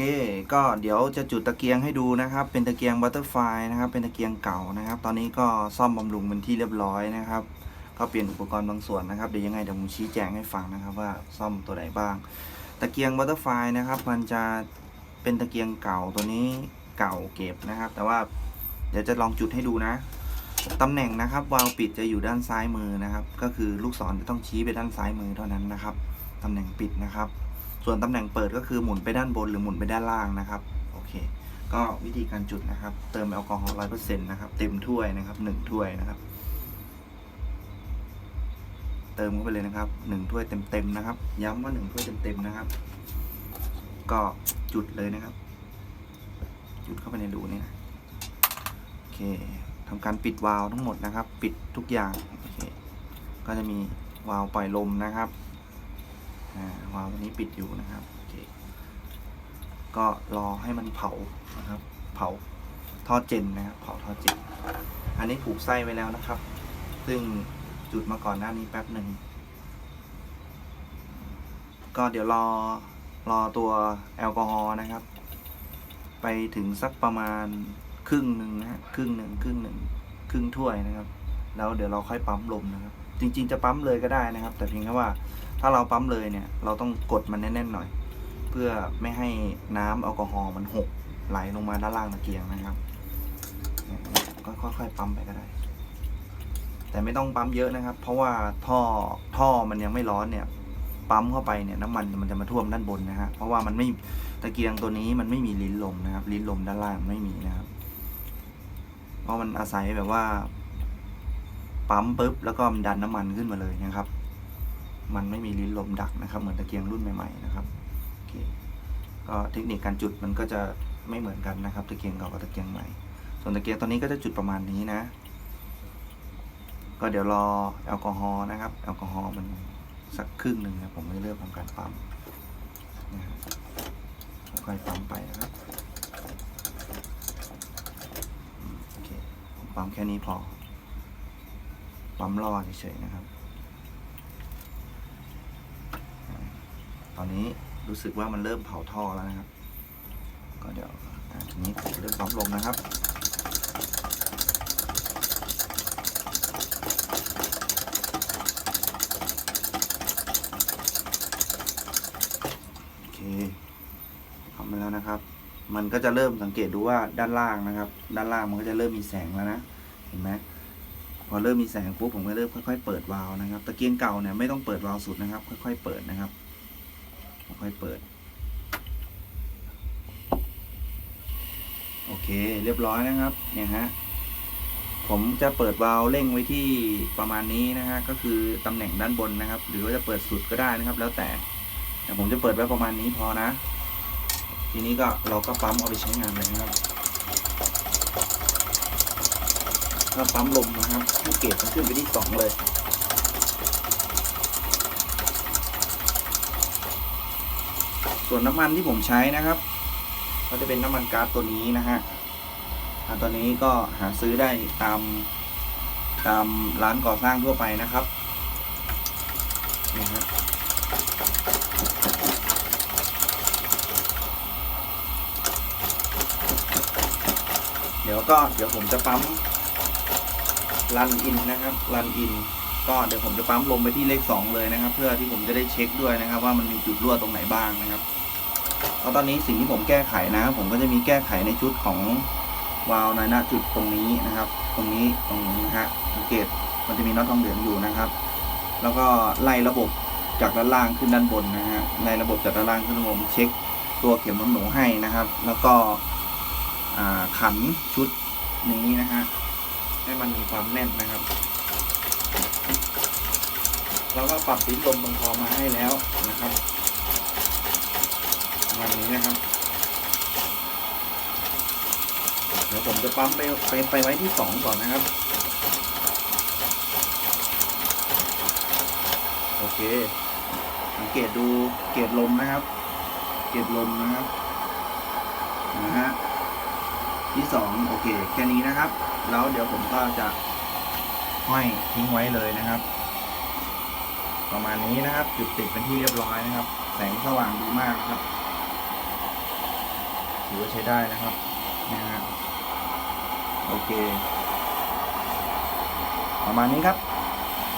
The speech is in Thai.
เคก็เดี๋ยวจะจุดตะเกียงให้ดูนะครับ เป็นตะเกียงบัตเตอร์ไฟนะครับ เป็นตะเกียงเก่านะครับ ตอนนี้ก็ซ่อมบำรุงเป็นที่เรียบร้อยนะครับ ก็เปลี่ยนอุปกรณ์บางส่วนนะครับ เดี๋ยวยังไงเดี๋ยวผมชี้แจงให้ฟังนะครับ ว่าซ่อมตัวไหนบ้าง ตะเกียงบัตเตอร์ไฟนะครับ มันจะเป็นตะเกียงเก่าตัวนี้เก่าเก็บนะครับ แต่ว่าเดี๋ยวจะลองจุดให้ดูนะ ตำแหน่งนะครับวาล์วปิดจะอยู่ด้านซ้ายมือนะครับ ก็คือลูกศรจะต้องชี้ไปด้านซ้ายมือเท่านั้นนะครับ ตำแหน่งปิดนะครับ ส่วนตำแหน่งเปิดก็คือหมุนไปด้านบนหรือหมุนไปด้านล่างนะครับโอเค ก็วิธีการจุดนะครับ เติมแอลกอฮอล์ร้อยเปอร์เซ็นต์นะครับเต็มถ้วยนะครับหนึ่งถ้วยนะครับ เติมเข้าไปเลยนะครับหนึ่งถ้วยเต็มๆนะครับ ย้ำว่าหนึ่งถ้วยเต็มๆนะครับ ก็จุดเลยนะครับ จุดเข้าไปในรูนี่นะโอเคทำการปิดวาล์วทั้งหมดนะครับ ปิดทุกอย่างโอเคก็จะมีวาล์วปล่อยลมนะครับ วาล์วตัวนี้ปิดอยู่นะครับโอเคก็รอให้มันเผานะครับ เผาท่อเจนนะครับเผาท่อเจน อันนี้ผูกไส้ไว้แล้วนะครับ ซึ่งจุดมาก่อนหน้านี้แป๊บหนึ่งก็เดี๋ยวรอรอตัวแอลกอฮอล์นะครับ ไปถึงสักประมาณครึ่งหนึ่งนะครึ่งหนึ่งครึ่งหนึ่งครึ่งถ้วยนะครับ แล้วเดี๋ยวเราค่อยปั๊มลมนะครับ จริง ๆ จะปั๊มเลยก็ได้นะครับ แต่เพียงแค่ว่า ถ้าเราปั๊มเลยเนี่ย เราต้องกดมันแน่นๆหน่อย เพื่อไม่ให้น้ำแอลกอฮอล์มันหกไหลลงมาด้านล่างตะเกียงนะครับก็ค่อยๆปั๊มไปก็ได้ แต่ไม่ต้องปั๊มเยอะนะครับ เพราะว่าท่อท่อมันยังไม่ร้อนเนี่ย ปั๊มเข้าไปเนี่ยน้ำมันมันจะมาท่วมด้านบนนะฮะเพราะว่ามันไม่ตะเกียงตัวนี้มันไม่มีลิ้นลมนะครับ ลิ้นลมด้านล่างไม่มีนะครับ เพราะมันอาศัยแบบว่า ปั๊มปุ๊บแล้วก็มันดันน้ำมันขึ้นมาเลยนะครับ มันไม่มีลิ้นลมดักนะครับ เหมือนตะเกียงรุ่นใหม่ๆนะครับโอเคก็เทคนิคการจุดมันก็จะไม่เหมือนกันนะครับ ตะเกียงเก่ากับตะเกียงใหม่ ส่วนตะเกียงตัวนี้ก็จะจุดประมาณนี้นะ ก็เดี๋ยวรอแอลกอฮอล์นะครับแอลกอฮอล์มันสักครึ่งหนึ่งนะผมไม่เริ่มทำการปั๊มนะฮะค่อยปั๊มไปนะครับโอเคผมปั๊มแค่นี้พอปั๊มรอเฉยๆนะครับ ต อนนี้รู้สึกว่ามันเริ่มเผาท่อแล้วนะครับ ก็เดี๋ยวอ่าทีนี้ผมเริ่มปั๊มลมนะครับโอเคทำไปแล้วนะครับ มันก็จะเริ่มสังเกตดูว่าด้านล่างนะครับ ด้านล่างมันก็จะเริ่มมีแสงแล้วนะเห็นไหมพอเริ่มมีแสงปุ๊บผมก็เริ่มค่อยๆเปิดวาล์วนะครับ ตะเกียงเก่าเนี่ยไม่ต้องเปิดวาล์วสุดนะครับ ค่อย ๆ เปิดนะครับ ค่อยเปิด โอเคเรียบร้อยนะครับ เนี่ยฮะ ผมจะเปิดวาล์วเร่งไว้ที่ประมาณนี้นะฮะ ก็คือตำแหน่งด้านบนนะครับ หรือว่าจะเปิดสุดก็ได้นะครับ แล้วแต่ แต่ผมจะเปิดไว้ประมาณนี้พอนะ ทีนี้ก็เราก็ปั๊มเอาไปใช้งานเลยนะครับถ้าปั๊มลมนะครับให้เกรดมันขึ้นไปที่สองเลย ส่วนน้ำมันที่ผมใช้นะครับ ก็จะเป็นน้ำมันก๊าซตัวนี้นะฮะตัวนี้ก็หาซื้อได้ตามตามร้านก่อสร้างทั่วไปนะครับนะฮะเดี๋ยวก็เดี๋ยวผมจะปั๊มรันอินนะครับรันอินก็เดี๋ยวผมจะปั๊มลมไปที่เลขสองเลยนะครับ เพื่อที่ผมจะได้เช็คด้วยนะครับ ว่ามันมีจุดรั่วตรงไหนบ้างนะครับ แล้วตอนนี้สิ่งที่ผมแก้ไขนะ ผมก็จะมีแก้ไขในชุดของวาล์วในหน้าจุดตรงนี้นะครับ ตรงนี้ตรงนี้นะฮะสังเกตมันจะมีน็อตทองเหลืองอยู่นะครับ แล้วก็ไล่ระบบจากด้านล่างขึ้นด้านบนนะฮะไล่ระบบจากด้านล่างขึ้นด้านบนเช็คตัวเข็มน้ำหนูให้นะครับ แล้วก็ขันชุดนี้นะฮะให้มันมีความแน่นนะครับเราก็ปรับลิ้นลมตรงคอมาให้แล้วนะครับ ประมาณนี้นะครับ เดี๋ยวผมจะปั๊มไปไปไปไว้ที่สองก่อนนะครับ โอเค สังเกตดูเกจลมนะครับ เกจลมนะครับ นะฮะ ที่สองโอเค แค่นี้นะครับ แล้วเดี๋ยวผมก็จะห้อยทิ้งไว้เลยนะครับ ประมาณนี้นะครับ จุดติดเป็นที่เรียบร้อยนะครับ แสงสว่างดีมากนะครับ ถือว่าใช้ได้นะครับนะฮะโอเค ประมาณนี้ครับ